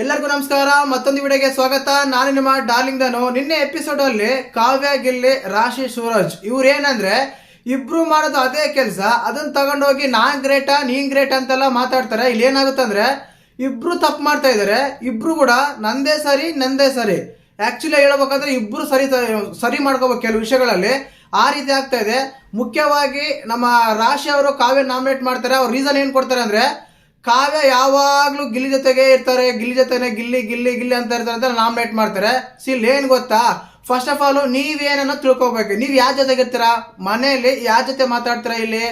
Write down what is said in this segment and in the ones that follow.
ಎಲ್ಲರಿಗೂ ನಮಸ್ಕಾರ, ಮತ್ತೊಂದು ವಿಡಿಯೋಗೆ ಸ್ವಾಗತ. ನಾನು ನಿಮ್ಮ ಡಾರ್ಲಿಂಗ್ ದನು ನಿನ್ನೆ ಎಪಿಸೋಡ್ ಅಲ್ಲಿ ಕಾವ್ಯ, ಗಿಲ್ಲಿ, ರಾಶಿ, ಸೂರಜ್ ಇವ್ರು ಏನಂದ್ರೆ ಇಬ್ರು ಮಾಡೋದು ಅದೇ ಕೆಲಸ. ಅದನ್ನ ತಗೊಂಡೋಗಿ ನಾನ್ ಗ್ರೇಟಾ ನೀನ್ ಗ್ರೇಟ್ ಅಂತೆಲ್ಲ ಮಾತಾಡ್ತಾರೆ. ಇಲ್ಲಿ ಏನಾಗುತ್ತಂದ್ರೆ ಇಬ್ರು ತಪ್ಪು ಮಾಡ್ತಾ ಇದಾರೆ. ಇಬ್ರು ಕೂಡ ನಂದೇ ಸರಿ ನಂದೇ ಸರಿ. ಆಕ್ಚುಲಿ ಹೇಳ್ಬೇಕಂದ್ರೆ ಇಬ್ರು ಸರಿ ಸರಿ ಮಾಡ್ಕೋಬೇಕು ಕೆಲವು ವಿಷಯಗಳಲ್ಲಿ. ಆ ರೀತಿ ಆಗ್ತಾ ಇದೆ. ಮುಖ್ಯವಾಗಿ ನಮ್ಮ ರಾಶಿ ಅವರು ಕಾವ್ಯ ನಾಮಿನೇಟ್ ಮಾಡ್ತಾರೆ. ಅವ್ರ ರೀಸನ್ ಏನ್ ಕೊಡ್ತಾರೆ ಅಂದ್ರೆ ಕಾವ್ಯ ಯಾವಾಗ್ಲೂ ಗಿಲ್ಲಿ ಜೊತೆಗೆ ಇರ್ತಾರೆ, ಗಿಲ್ಲಿ ಜೊತೆನೆ ಗಿಲ್ಲಿ ಗಿಲ್ಲಿ ಗಿಲ್ಲಿ ಅಂತ ಇರ್ತಾರೆ ಅಂತ ನಾಮಿನೇಟ್ ಮಾಡ್ತಾರೆ. ಸಿಲ್ ಏನ್ ಗೊತ್ತಾ? ಫಸ್ಟ್ ಆಫ್ ಆಲ್ ನೀವೇನನ್ನ ತಿಳ್ಕೊಬೇಕು? ನೀವ್ ಯಾರ ಜೊತೆಗೆ ಇರ್ತೀರಾ ಮನೆಯಲ್ಲಿ ಯಾರ ಜೊತೆ ಮಾತಾಡ್ತೀರಾ ಇಲ್ಲಿ?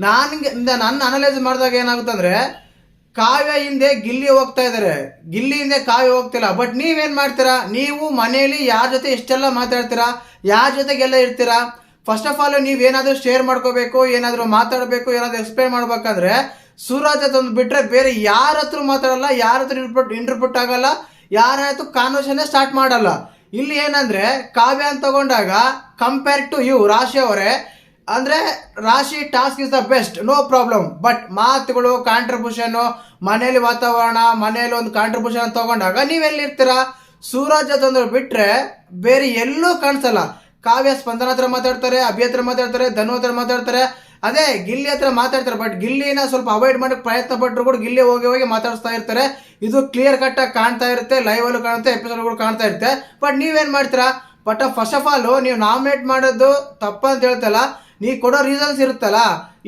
ನನ್ಗೆ ನನ್ನ ಅನಲೈಸ್ ಮಾಡಿದಾಗ ಏನಾಗುತ್ತಂದ್ರೆ, ಕಾವ್ಯ ಹಿಂದೆ ಗಿಲ್ಲಿ ಹೋಗ್ತಾ ಇದಾರೆ. ಗಿಲ್ಲಿ ಹಿಂದೆ ಕಾವ್ಯ ಹೋಗ್ತಿಲ್ಲ. ಬಟ್ ನೀವೇನ್ ಮಾಡ್ತೀರಾ? ನೀವು ಮನೆಯಲ್ಲಿ ಯಾರ ಜೊತೆ ಇಷ್ಟೆಲ್ಲ ಮಾತಾಡ್ತೀರಾ? ಯಾರ ಜೊತೆಗೆಲ್ಲ ಇರ್ತೀರಾ? ಫಸ್ಟ್ ಆಫ್ ಆಲ್ ನೀವ್ ಏನಾದರೂ ಶೇರ್ ಮಾಡ್ಕೋಬೇಕು, ಏನಾದರೂ ಮಾತಾಡಬೇಕು, ಏನಾದರೂ ಎಕ್ಸ್ಪ್ಲೈನ್ ಮಾಡ್ಬೇಕಂದ್ರೆ ಸೂರಜ್ ಹತ್ರ ಬಿಟ್ರೆ ಬೇರೆ ಯಾರ ಹತ್ರ ಮಾತಾಡಲ್ಲ, ಯಾರ ಹತ್ರ ಇಂಟ್ರಪುಟ್ ಇಂಟ್ರಪುಟ್ ಆಗಲ್ಲ, ಯಾರ ಹತ್ರ ಕಾನ್ವರ್ಸೇಷನ್ ಸ್ಟಾರ್ಟ್ ಮಾಡಲ್ಲ. ಇಲ್ಲಿ ಏನಂದ್ರೆ ಕಾವ್ಯ ಅಂತ ತಗೊಂಡಾಗ ಕಂಪೇರ್ ಟು ಯು ರಾಶಿ ಅವರೇ, ಅಂದ್ರೆ Rashi task is the best no problem but ಮಾತುಗಳು ಕಾಂಟ್ರಿಬ್ಯೂಷನ್ ಮನೆಯಲ್ಲಿ ವಾತಾವರಣ, ಮನೆಯಲ್ಲಿ ಒಂದು ಕಾಂಟ್ರಿಬ್ಯೂಷನ್ ತಗೊಂಡಾಗ ನೀವೆಲ್ಲಿರ್ತೀರಾ? ಸೂರಜ್ ಅದೊಂದು ಬಿಟ್ರೆ ಬೇರೆ ಎಲ್ಲೂ ಕಾಣಿಸಲ್ಲ. ಕಾವ್ಯ ಸ್ಪಂದನ ಹತ್ರ ಮಾತಾಡ್ತಾರೆ, ಅಭಿ ಹತ್ರ ಮಾತಾಡ್ತಾರೆ, ಧನು ಹತ್ರ ಮಾತಾಡ್ತಾರೆ ಅದೇ ಗಿಲ್ಲಿ ಹತ್ರ ಮಾತಾಡ್ತಾರೆ ಬಟ್ ಗಿಲ್ಲಿನ ಸ್ವಲ್ಪ ಅವಾಯ್ಡ್ ಮಾಡೋಕ್ಕೆ ಪ್ರಯತ್ನ ಪಟ್ಟರು ಕೂಡ ಗಿಲ್ಲಿ ಹೋಗಿ ಹೋಗಿ ಮಾತಾಡಿಸ್ತಾ ಇರ್ತಾರೆ. ಇದು ಕ್ಲಿಯರ್ ಕಟ್ ಆಗಿ ಕಾಣ್ತಾ ಇರುತ್ತೆ ಲೈವ್ ಅಲ್ಲೂ ಕಾಣುತ್ತೆ ಎಪಿಸೋಡ್ಗಳು ಕಾಣ್ತಾ ಇರುತ್ತೆ. ಬಟ್ ನೀವೇನು ಮಾಡ್ತೀರಾ? ಬಟ್ ಫಸ್ಟ್ ಆಫ್ ಆಲ್ ನೀವು ನಾಮಿನೇಟ್ ಮಾಡೋದು ತಪ್ಪಂತ ಹೇಳ್ತಲ್ಲ ನೀ ಕೊಡೋ ರೀಸನ್ಸ್ ಇರುತ್ತಲ್ಲ,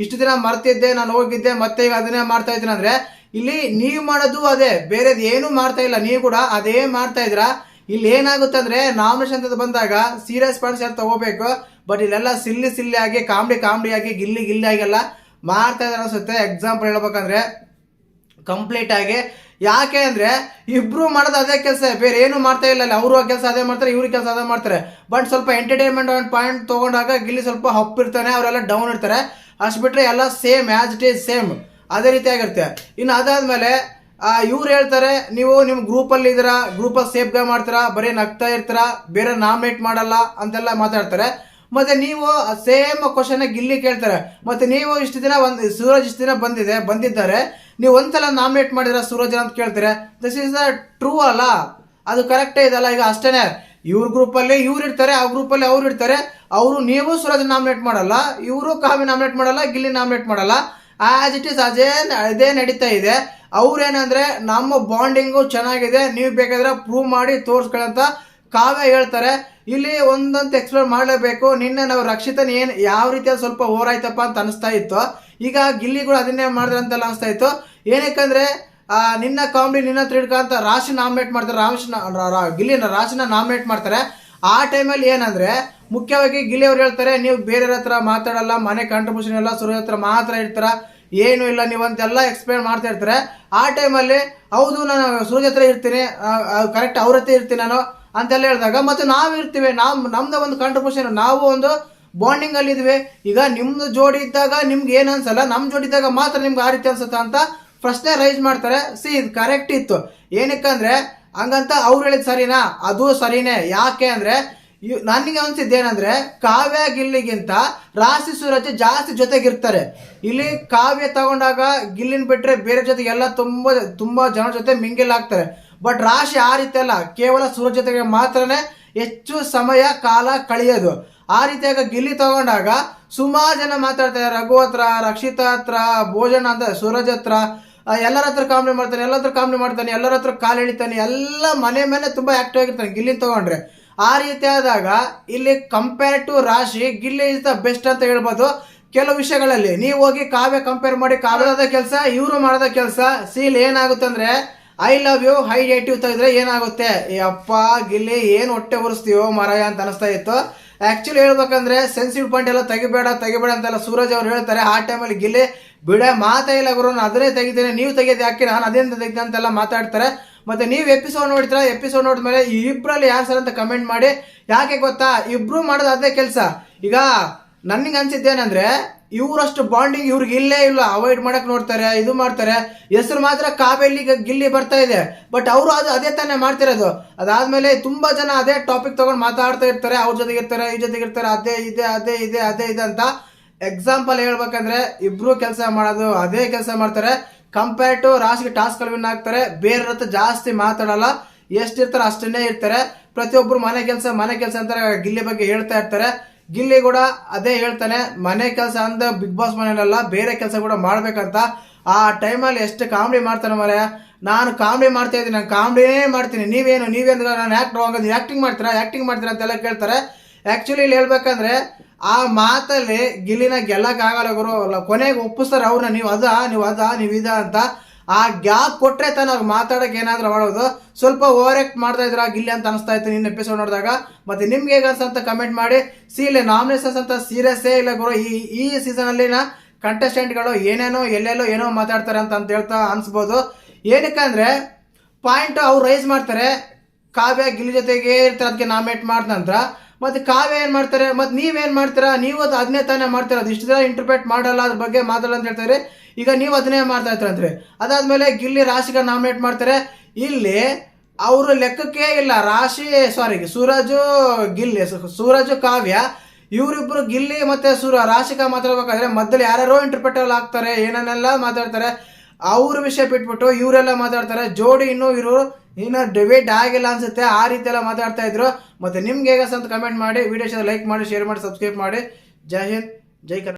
ಇಷ್ಟು ದಿನ ಮರ್ತಿದ್ದೆ, ನಾನು ಹೋಗಿದ್ದೆ, ಮತ್ತೆ ಈಗ ಅದನ್ನೇ ಮಾಡ್ತಾ ಇದ್ದೀನಿ ಅಂದರೆ, ಇಲ್ಲಿ ನೀವು ಮಾಡೋದು ಅದೇ, ಬೇರೆದು ಏನೂ ಮಾಡ್ತಾ ಇಲ್ಲ, ನೀವು ಕೂಡ ಅದೇ ಮಾಡ್ತಾ ಇದ್ದೀರಾ. ಇಲ್ಲಿ ಏನಾಗುತ್ತೆ ಅಂದರೆ ನಾಮಿನೇಷನ್ ಅಂತ ಬಂದಾಗ ಸೀರಿಯಸ್ ಪಾಯಿಂಟ್ಸ್ ಯಾರು ತಗೋಬೇಕು? ಬಟ್ ಇಲ್ಲೆಲ್ಲ ಸಿಲ್ಲಿ ಸಿಲ್ಲಿ ಆಗಿ, ಕಾಮಿಡಿ ಕಾಮಿಡಿ ಆಗಿ, ಗಿಲ್ಲಿ ಗಿಲ್ಲಿ ಆಗೆಲ್ಲ ಮಾಡ್ತಾ ಇದಾರೆ ಅನ್ಸುತ್ತೆ. ಎಕ್ಸಾಂಪಲ್ ಹೇಳ್ಬೇಕಂದ್ರೆ ಕಂಪ್ಲೀಟ್ ಆಗಿ, ಯಾಕೆ ಅಂದ್ರೆ ಇಬ್ರು ಮಾಡೋದು ಅದೇ ಕೆಲಸ, ಬೇರೆ ಏನು ಮಾಡ್ತಾ ಇಲ್ಲ ಅವರು ಕೆಲಸ ಅದೇ ಮಾಡ್ತಾರೆ, ಇವ್ರ ಕೆಲಸ ಅದೇ ಮಾಡ್ತಾರೆ. ಬಟ್ ಸ್ವಲ್ಪ ಎಂಟರ್ಟೈನ್ಮೆಂಟ್ ಒಂದು ಪಾಯಿಂಟ್ ತಗೊಂಡಾಗ ಗಿಲ್ಲಿ ಸ್ವಲ್ಪ ಹಪ್ಪಿರ್ತಾನೆ ಅವರೆಲ್ಲ ಡೌನ್ ಇರ್ತಾರೆ. ಅಷ್ಟು ಬಿಟ್ಟರೆ ಎಲ್ಲ same as it is same ಅದೇ ರೀತಿಯಾಗಿರುತ್ತೆ ಇನ್ನು ಅದಾದಮೇಲೆ ಇವ್ರು ಹೇಳ್ತಾರೆ, ನೀವು ನಿಮ್ಮ ಗ್ರೂಪಲ್ಲಿ ಇದ್ದೀರಾ ಗ್ರೂಪಲ್ಲಿ ಸೇಫ್ಗೆ ಮಾಡ್ತೀರಾ, ಬರೀ ನಗ್ತಾ ಇರ್ತೀರಾ, ಬೇರೆ ನಾಮಿನೇಟ್ ಮಾಡಲ್ಲ ಅಂತೆಲ್ಲ ಮಾತಾಡ್ತಾರೆ. ಮತ್ತೆ ನೀವು ಸೇಮ್ ಕ್ವಶನ್ ಗಿಲ್ಲಿ ಕೇಳ್ತಾರೆ. ಮತ್ತೆ ನೀವು ಇಷ್ಟು ದಿನ ಒಂದು ಸೂರಜ್ ಇಷ್ಟು ದಿನ ಬಂದಿದೆ, ಬಂದಿದ್ದಾರೆ. ನೀವು ಒಂದ್ಸಲ ನಾಮಿನೇಟ್ ಮಾಡಿದ್ರೆ ಸೂರಜ್ ಅಂತ ಕೇಳ್ತಾರೆ? ದಿಸ್ ಇಸ್ ದ ಟ್ರೂ ಅಲ್ಲ. ಅದು ಕರೆಕ್ಟೇ ಇದಲ್ಲ. ಈಗ ಅಷ್ಟೇನೆ. ಇವ್ರ ಗ್ರೂಪಲ್ಲಿ ಇವ್ರು ಇರ್ತಾರೆ, ಆ ಗ್ರೂಪಲ್ಲಿ ಅವ್ರು ಇರ್ತಾರೆ. ಅವರು ನೀವು ಸೂರಜ್ ನಾಮಿನೇಟ್ ಮಾಡಲ್ಲ. ಇವರು ಕಾವಿ ನಾಮಿನೇಟ್ ಮಾಡಲ್ಲ, ಗಿಲ್ಲಿ ನಾಮಿನೇಟ್ ಮಾಡಲ್ಲ. ಆಸ್ ಇಟ್ ಇಸ್ ಅದೇ ಅದೇ ನಡೀತಾ ಇದೆ. ಅವ್ರೇನಂದ್ರೆ, ನಮ್ಮ ಬಾಂಡಿಂಗು ಚೆನ್ನಾಗಿದೆ. ನೀವು ಬೇಕಾದ್ರೆ ಪ್ರೂವ್ ಮಾಡಿ ತೋರಿಸ್ಕೊಳ್ಳಂತ ಕಾವ್ಯ ಹೇಳ್ತಾರೆ. ಇಲ್ಲಿ ಒಂದಂತ ಎಕ್ಸ್ಪ್ಲೋರ್ ಮಾಡಲೇಬೇಕು. ನಿನ್ನೆ ನಾವು ರಕ್ಷಿತನ್ ಏನ್ ಯಾವ ರೀತಿಯ ಸ್ವಲ್ಪ ಓರಾಯ್ತಪ್ಪ ಅಂತ ಅನಿಸ್ತಾ ಇತ್ತು. ಈಗ ಗಿಲ್ಲಿಗಳು ಅದನ್ನೇ ಮಾಡಿದ್ರೆ ಅಂತೆಲ್ಲ ಅನಿಸ್ತಾ ಇತ್ತು. ಏನಕ್ಕಂದ್ರೆ ಆ, ನಿನ್ನ ಕಾಮಿಡಿ ನಿನ್ನ ತ್ರೀಡ್ಕ ಅಂತ ರಾಶಿ ನಾಮಿನೇಟ್ ಮಾಡ್ತಾರೆ. ರಾಶಿ ಗಿಲ್ಲಿನ ರಾಶಿನ ನಾಮಿನೇಟ್ ಮಾಡ್ತಾರೆ. ಆ ಟೈಮಲ್ಲಿ ಏನಂದ್ರೆ ಮುಖ್ಯವಾಗಿ ಗಿಲ್ಲಿ ಅವ್ರು ಹೇಳ್ತಾರೆ ನೀವು ಬೇರೆಯವ್ರ ಹತ್ರ ಮಾತಾಡಲ್ಲ ಮನೆ ಕಾಂಟ್ರಿಬ್ಯೂಷನ್ ಎಲ್ಲ ಸುರ ಹತ್ರ ಮಾತ್ರ ಇರ್ತಾರ ಏನು ಇಲ್ಲ ನೀವು ಅಂತೆಲ್ಲ ಎಕ್ಸ್ಪ್ಲೇನ್ ಮಾಡ್ತಾ ಇರ್ತಾರೆ. ಆ ಟೈಮಲ್ಲಿ ಹೌದು ನಾನು ಸೂರ್ಯ ಹತ್ರ ಇರ್ತೀನಿ. ಕರೆಕ್ಟ್ ಅವ್ರ ಹತ್ರ ಇರ್ತೀನಿ ನಾನು. ಅಂತೆಲ್ಲ ಹೇಳಿದಾಗ, ಮತ್ತೆ ನಾವು ಇರ್ತೀವಿ, ನಾವು, ನಮ್ದು ಒಂದು ಕಾಂಟ್ರಿಬ್ಯೂಷನ್ ನಾವು ಒಂದು ಬಾಂಡಿಂಗ್ ಅಲ್ಲಿ ಇದೀವಿ. ಈಗ ನಿಮ್ಮದು ಜೋಡಿ ಇದ್ದಾಗ ನಿಮ್ಗೆ ಏನು ಅನ್ಸಲ್ಲ ನಮ್ಮ ಜೋಡಿ ಇದ್ದಾಗ ಮಾತ್ರ ನಿಮ್ಗೆ ಆ ರೀತಿ ಅನ್ಸುತ್ತಾ ಅಂತ ಪ್ರಶ್ನೆ ರೈಸ್ ಮಾಡ್ತಾರೆ. ಸಿ ಇದು ಕರೆಕ್ಟ್ ಇತ್ತು. ಏನಕ್ಕಂದ್ರೆ ಹಂಗಂತ ಅವ್ರು ಹೇಳಿದ್ ಸರಿನಾ? ಅದು ಸರಿನೇ. ಯಾಕೆ ಅಂದ್ರೆ ನನಗೆ ನನಗೆ ಅನ್ಸಿದ್ದೇನಂದ್ರೆ ಕಾವ್ಯ ಗಿಲ್ಲಿಗಿಂತ ರಾಶಿ ಸೂರಜ್ ಜಾಸ್ತಿ ಜೊತೆಗಿರ್ತಾರೆ. ಇಲ್ಲಿ ಕಾವ್ಯ ತಗೊಂಡಾಗ ಗಿಲ್ಲಿನ ಬಿಟ್ರೆ ಬೇರೆ ಜೊತೆಗೆ ಎಲ್ಲ ತುಂಬಾ ತುಂಬಾ ಜನ ಜೊತೆ ಮಿಂಗಿಲ್ ಆಗ್ತಾರೆ. ಬಟ್ ರಾಶಿ ಆ ರೀತಿ ಅಲ್ಲ. ಕೇವಲ ಸೂರ್ಯ ಜೊತೆಗೆ ಮಾತ್ರನೇ ಹೆಚ್ಚು ಸಮಯ ಕಾಲ ಕಳೆಯೋದು. ಆ ರೀತಿಯಾಗ ಗಿಲ್ಲಿ ತಗೊಂಡಾಗ ಸುಮಾರು ಜನ ಮಾತಾಡ್ತಾರೆ. ರಘು ಹತ್ರ ರಕ್ಷಿತಾ ಹತ್ರ ಭೋಜನ ಅಂತ ಸೂರಜ್ ಹತ್ರ ಎಲ್ಲರ ಹತ್ರ ಮಾಡ್ತಾನೆ, ಎಲ್ಲರ ಹತ್ರ ಕಾಮಿಡಿ ಮಾಡ್ತಾನೆ, ಎಲ್ಲರ ಹತ್ರ ಕಾಲು ಎಳಿತಾನೆ, ಎಲ್ಲ ಮನೆ ಮೇಲೆ ತುಂಬಾ ಆಕ್ಟಿವ್ ಆಗಿರ್ತಾನೆ ಗಿಲ್ಲಿನ ತಗೊಂಡ್ರೆ. ಆ ರೀತಿ ಆದಾಗ ಇಲ್ಲಿ ಕಂಪೇರ್ ಟು ರಾಶಿ, ಗಿಲ್ಲಿ ಇಸ್ ದ ಬೆಸ್ಟ್ ಅಂತ ಹೇಳ್ಬೋದು ಕೆಲವು ವಿಷಯಗಳಲ್ಲಿ. ನೀವು ಹೋಗಿ ಕಾವ್ಯ ಕಂಪೇರ್ ಮಾಡಿ, ಕಾವ್ಯದ ಕೆಲಸ, ಇವರು ಮಾಡೋದ ಕೆಲಸ, ಸೀಲ್ ಏನಾಗುತ್ತೆ ಅಂದ್ರೆ ಐ ಲವ್ ಯು ಹೈ ಡೇಟಿವ್ ತೆಗೆದ್ರೆ ಏನಾಗುತ್ತೆ? ಅಪ್ಪ, ಗಿಲ್ಲಿ, ಏನು ಹೊಟ್ಟೆ ಉರಿಸ್ತೀವೋ ಮರಾಯ ಅಂತ ಅನಿಸ್ತಾ ಇತ್ತು. ಆಕ್ಚುಲಿ ಹೇಳ್ಬೇಕಂದ್ರೆ ಸೆನ್ಸಿಟಿವ್ ಪಾಯಿಂಟ್ ಎಲ್ಲ ತೆಗಿಬೇಡ ತೆಗಿಬೇಡ ಅಂತೆಲ್ಲ ಸೂರಜ್ ಅವ್ರು ಹೇಳ್ತಾರೆ. ಆ ಟೈಮಲ್ಲಿ ಗಿಲ್ಲಿ, ಬಿಡೆ ಮಾತಾ ಇಲ್ಲ ಗುರು, ನಾನು ಅದನ್ನೇ ತೆಗಿತೀನಿ, ನೀವು ತೆಗೆಯೋದು ಯಾಕೆ, ನಾನು ಅದೇಂತ ತೆಗ್ದೆ ಅಂತೆಲ್ಲ ಮಾತಾಡ್ತಾರೆ. ಮತ್ತೆ ನೀವು ಎಪಿಸೋಡ್ ನೋಡ್ತೀರಾ ಎಪಿಸೋಡ್ ನೋಡಿದ್ಮೇಲೆ ಈ ಇಬ್ಬರಲ್ಲಿ ಯಾರು ಸರ್ ಅಂತ ಕಮೆಂಟ್ ಮಾಡಿ, ಯಾಕೆ ಗೊತ್ತಾ? ಇಬ್ರು ಮಾಡೋದು ಅದೇ ಕೆಲಸ. ಈಗ ನನಗೆ ಅನ್ಸಿದ್ದೇನಂದ್ರೆ ಇವರಷ್ಟು ಬಾಂಡಿಂಗ್ ಇವ್ರಿಗೆ ಇಲ್ಲೇ ಇಲ್ಲ. ಅವಾಯ್ಡ್ ಮಾಡಕ್ ನೋಡ್ತಾರೆ, ಇದು ಮಾಡ್ತಾರೆ. ಹೆಸರು ಮಾತ್ರ ಕಾವೇಲಿ ಗಿಲ್ಲಿ ಬರ್ತಾ ಇದೆ. ಬಟ್ ಅವರು ಅದು ಅದೇ ತಾನೇ ಮಾಡ್ತಿರೋದು. ಅದಾದ್ಮೇಲೆ ತುಂಬಾ ಜನ ಅದೇ ಟಾಪಿಕ್ ತಗೊಂಡು ಮಾತಾಡ್ತಾ ಇರ್ತಾರೆ. ಅವ್ರ ಜೊತೆಗೆ ಇರ್ತಾರೆ, ಈ ಜೊತೆಗೆ ಇರ್ತಾರೆ. ಅದೇ, ಇದೆ ಅದೇ ಇದೆ ಅದೇ, ಇದೆ ಅಂತ ಎಕ್ಸಾಂಪಲ್ ಹೇಳ್ಬೇಕಂದ್ರೆ ಇಬ್ರು ಕೆಲಸ ಮಾಡೋದು, ಅದೇ ಕೆಲಸ ಮಾಡ್ತಾರೆ. ಕಂಪೇರ್ ಟು ರಾಶಿಗೆ ಟಾಸ್ಕ್ ವಿನ್ ಆಗ್ತಾರೆ. ಬೇರೆ ಹತ್ರ ಜಾಸ್ತಿ ಮಾತಾಡಲ್ಲ. ಎಷ್ಟಿರ್ತಾರೆ ಅಷ್ಟನ್ನೇ ಇರ್ತಾರೆ. ಪ್ರತಿಯೊಬ್ಬರು ಮನೆ ಕೆಲಸ ಮನೆ ಕೆಲಸ ಅಂತ ಗಿಲ್ಲಿ ಬಗ್ಗೆ ಹೇಳ್ತಾ ಇರ್ತಾರೆ. ಗಿಲ್ಲಿ ಕೂಡ ಅದೇ ಹೇಳ್ತಾನೆ, ಮನೆ ಕೆಲಸ ಅಂದ ಬಿಗ್ ಬಾಸ್ ಮನೆಯಲ್ಲ ಬೇರೆ ಕೆಲಸ ಕೂಡ ಮಾಡ್ಬೇಕಂತ. ಆ ಟೈಮಲ್ಲಿ ಎಷ್ಟು ಕಾಮಿಡಿ ಮಾಡ್ತಾನೆ ಮರೆ ನಾನು ಕಾಮಿಡಿ ಮಾಡ್ತಾ ಇದ್ದೀನಿ, ನಾನು ಕಾಮಿಡಿನೇ ಮಾಡ್ತೀನಿ. ನೀವೇನು ನೀವೇನು ನಾನು ಆ್ಯಕ್ಟ್ ಹೋಗೋದು ಆ್ಯಕ್ಟಿಂಗ್ ಮಾಡ್ತೀರಾ ಆ್ಯಕ್ಟಿಂಗ್ ಮಾಡ್ತೀರಾ ಅಂತೆಲ್ಲ ಕೇಳ್ತಾರೆ. ಆ್ಯಕ್ಚುಲಿ ಇಲ್ಲಿ ಹೇಳ್ಬೇಕಂದ್ರೆ, ಆ ಮಾತಲ್ಲಿ ಗಿಲ್ಲಿನ ಗೆಲ್ಲಕ್ಕಾಗಲ್ಲ ಗುರು. ಅಲ್ಲ, ಕೊನೆಗೆ ಒಪ್ಪಿಸ್ತಾರೆ ಅವ್ರನ್ನ, ನೀವು ಅದ ನೀವು ಅದ, ನೀವು ಇದ ಅಂತ. ಆ ಗ್ಯಾಪ್ ಕೊಟ್ಟರೆ ತಾನು ಅವ್ರು ಮಾತಾಡೋಕೆ ಏನಾದರೂ ಮಾಡೋದು. ಸ್ವಲ್ಪ ಓವರ್ ಆಕ್ಟ್ ಮಾಡ್ತಾ ಇದ್ರ ಗಿಲ್ಲಿ ಅಂತ ಅನಿಸ್ತಾ ಇತ್ತು ನಿನ್ನ ಎಪಿಸೋಡ್ ನೋಡಿದಾಗ. ಮತ್ತು ನಿಮ್ಗೆ ಹೇಗೆ ಅನ್ಸಂತ ಕಮೆಂಟ್ ಮಾಡಿ. ಸಿ ಇಲ್ಲಿ ನಾಮಿನೇಷನ್ಸ್ ಅಂತ ಸೀರಿಯಸ್ಸೇ ಇಲ್ಲ ಗುರು. ಈ ಈ ಸೀಸನಲ್ಲಿನ ಕಂಟೆಸ್ಟೆಂಟ್ಗಳು ಏನೇನೋ, ಎಲ್ಲೆಲ್ಲೋ ಏನೋ ಮಾತಾಡ್ತಾರೆ ಅಂತ ಅಂತ ಹೇಳ್ತಾ ಅನಿಸ್ಬೋದು. ಏನಕ್ಕೆ ಅಂದರೆ ಪಾಯಿಂಟ್ ಅವ್ರು ರೈಸ್ ಮಾಡ್ತಾರೆ. ಕಾವ್ಯ ಗಿಲ್ಲಿ ಜೊತೆಗೆ ಇರ್ತಾರೆ ಅದಕ್ಕೆ ನಾಮಿನೇಟ್ ಮಾಡಿದ ನಂತರ. ಮತ್ತು ಕಾವ್ಯ ಏನು ಮಾಡ್ತಾರೆ? ಮತ್ತು ನೀವೇನು ಮಾಡ್ತೀರಾ? ನೀವು ಅದು ಅದನ್ನೇ ತಾನೇ ಮಾಡ್ತೀರ? ಅದು ಇಷ್ಟು ಇಂಟರ್ಪ್ರೇಟ್ ಮಾಡಲ್ಲ, ಅದ್ರ ಬಗ್ಗೆ ಮಾತಾಡಲ್ಲ ಅಂತ ಹೇಳ್ತಾರೆ ಈಗ ನೀವು ಅದನ್ನೇ ಮಾಡ್ತಾ ಇರ್ತಾರೆ ಅದಾದಮೇಲೆ ಗಿಲ್ಲಿ ರಾಶಿಗೆ ನಾಮಿನೇಟ್ ಮಾಡ್ತಾರೆ. ಇಲ್ಲಿ ಅವರು ಲೆಕ್ಕಕ್ಕೆ ಇಲ್ಲ, ರಾಶಿ ಸಾರಿ ಸೂರಜು, ಗಿಲ್ಲಿ, ಸೂರಜು, ಕಾವ್ಯ, ಇವರಿಬ್ರು ಗಿಲ್ಲಿ ಮತ್ತು ಸೂರ, ರಾಶಿಕ ಮಾತಾಡ್ಬೇಕಾದ್ರೆ ಮೊದಲು ಯಾರ್ಯಾರೋ ಇಂಟರ್ಪ್ರಿಟಲ್ ಆಗ್ತಾರೆ ಏನನ್ನೆಲ್ಲ ಮಾತಾಡ್ತಾರೆ, ಅವ್ರ ವಿಷಯ ಬಿಟ್ಬಿಟ್ಟು ಇವರೆಲ್ಲ ಮಾತಾಡ್ತಾರೆ. ಜೋಡಿ ಇನ್ನೂ ಇವರು ಇನ್ನು ಡಿಬೇಟ್ ಆಗಿಲ್ಲ ಅನ್ಸುತ್ತೆ, ಆ ರೀತಿ ಎಲ್ಲ ಮಾತಾಡ್ತಾ ಇದ್ರು. ಮತ್ತೆ ನಿಮ್ಗೆ ಹೇಗೆ ಅಂತ ಕಮೆಂಟ್ ಮಾಡಿ ವಿಡಿಯೋ ಲೈಕ್ ಮಾಡಿ ಶೇರ್ ಮಾಡಿ ಸಬ್ಸ್ಕ್ರೈಬ್ ಮಾಡಿ. ಜೈ ಹಿಂದ್, ಜೈ ಕರ್ನಾಟಕ.